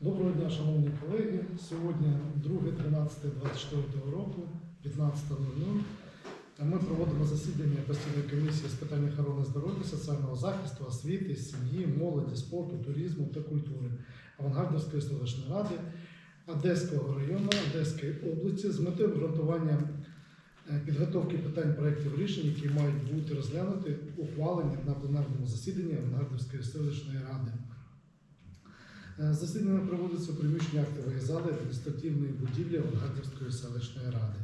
Доброго дня, шановні колеги. Сьогодні 2.13.24 року, 15.00. Ми проводимо засідання постійної комісії з питань охорони здоров'я, соціального захисту, освіти, сім'ї, молоді, спорту, туризму та культури Авангардівської селищної ради Одеського району Одеської області з метою обґрунтування е, підготовки питань проєктів рішень, які мають бути розглянуті, ухвалені на пленарному засіданні Авангардівської селищної ради. Е, Засідання проводиться у приміщенні актової зали адміністративної будівлі Авангардівської селищної ради.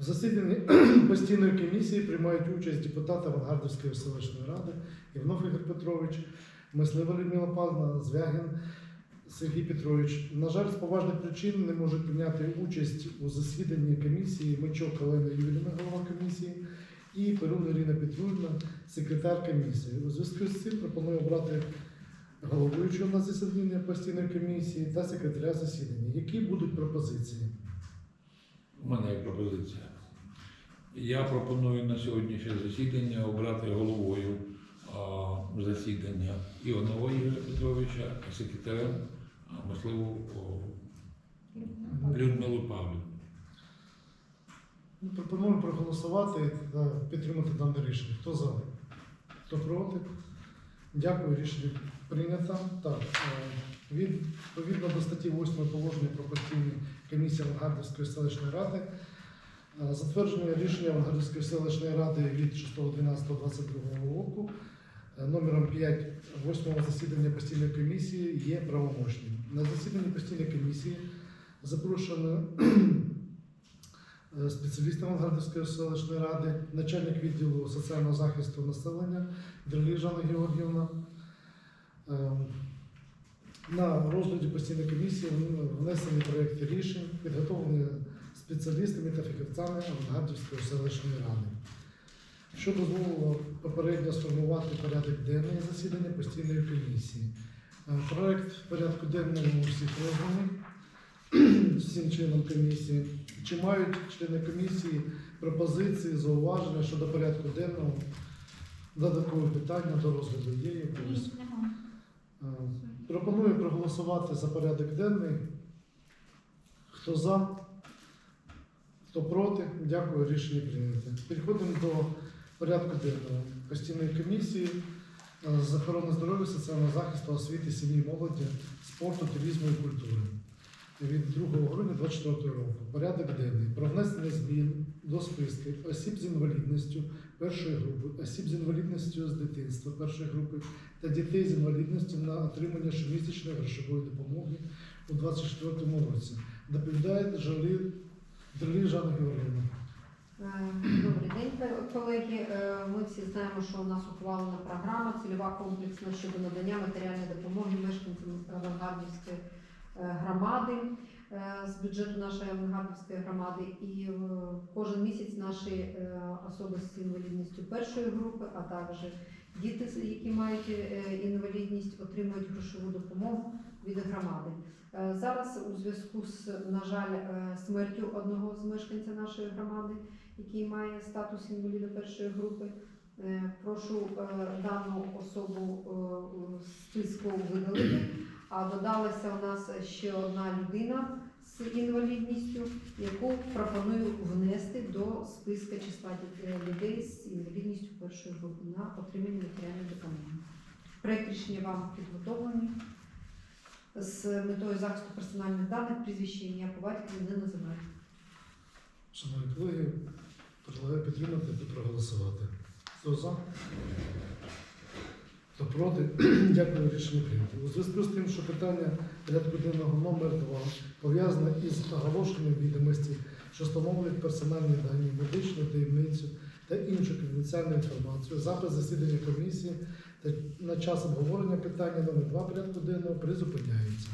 В засіданні постійної комісії приймають участь депутати Авангардівської селищної ради Івнов Ігор Петрович, Мислива Людмила Павловна, Звягін Сергій Петрович. На жаль, з поважних причин не можуть прийняти участь у засіданні комісії Мичок Олена Юрівна, голова комісії, і Перун Ірина Петрівна, секретар комісії. У зв'язку з цим пропоную обрати головуючого на засідання постійної комісії та секретаря засідання. Які будуть пропозиції? У мене є пропозиція. Я пропоную на сьогоднішнє засідання обрати головою а, засідання Іванова Ігоря Петровича, а секретарем а, можливо о, Людмилу Павлівну. Ну, Пропоную проголосувати та підтримати дане рішення. Хто за? Хто проти? Дякую, рішення прийнято. Так, е, відповідно до статті 8 положення про постійні комісії Авангардівської селищної ради, е, затвердження рішення Авангардівської селищної ради від 6.12.22 року е, номером 5 8 засідання постійної комісії є правомочним. На засіданні постійної комісії запрошено е, спеціалістом Авангардівської селищної ради, начальник відділу соціального захисту населення Дрелі Жанна Георгіївна. Е, На розгляді постійної комісії внесені проєкти рішень, підготовлені спеціалістами та фахівцями Авангардівської селищної ради, що дозволило попередньо сформувати порядок денний засідання постійної комісії. Е, Проект порядку денного у всіх розданий всім членам комісії. Чи мають члени комісії пропозиції, зауваження щодо порядку денного, додаткові питання до розгляду є якось? Е, Пропоную проголосувати за порядок денний. Хто за? Хто проти? Дякую, рішення прийнято. Переходимо до порядку денного постійної комісії е, з охорони здоров'я, соціального захисту, освіти, сім'ї, молоді, спорту, туризму і культури від 2 грудня 2024 року. Порядок денний про внесення змін до списків осіб з інвалідністю першої групи, осіб з інвалідністю з дитинства першої групи та дітей з інвалідністю на отримання щомісячної грошової допомоги у 2024 році. Доповідає Жалі Жанна Георгіївна. Е, Добрий день, колеги. Е, Ми всі знаємо, що у нас ухвалена програма цільова комплексна щодо надання матеріальної допомоги мешканцям Авангардівської громади е, з бюджету нашої Авангардівської громади. І е, кожен місяць наші е, особи з інвалідністю першої групи, а також діти, які мають е, інвалідність, отримують грошову допомогу від громади. Е, Зараз у зв'язку з, на жаль, е, смертю одного з мешканців нашої громади, який має статус інваліда першої групи, е, прошу е, дану особу е, у списку видалити. А додалася у нас ще одна людина з інвалідністю, яку пропоную внести до списка числа людей з інвалідністю першої групи на отримання матеріальної допомоги. Проект вам підготовлений з метою захисту персональних даних, прізвище ім'я по батькові не називаю. Шановні колеги, предлагаю підтримати та проголосувати. Хто за? Хто проти? Дякую, рішення прийнято. У зв'язку з тим, що питання порядку денного номер 2 пов'язане із оголошенням відомості, що встановлюють персональні дані, медичну таємницю та іншу конфіденціальну інформацію, запис засідання комісії та на час обговорення питання номер 2 порядку денного призупиняється.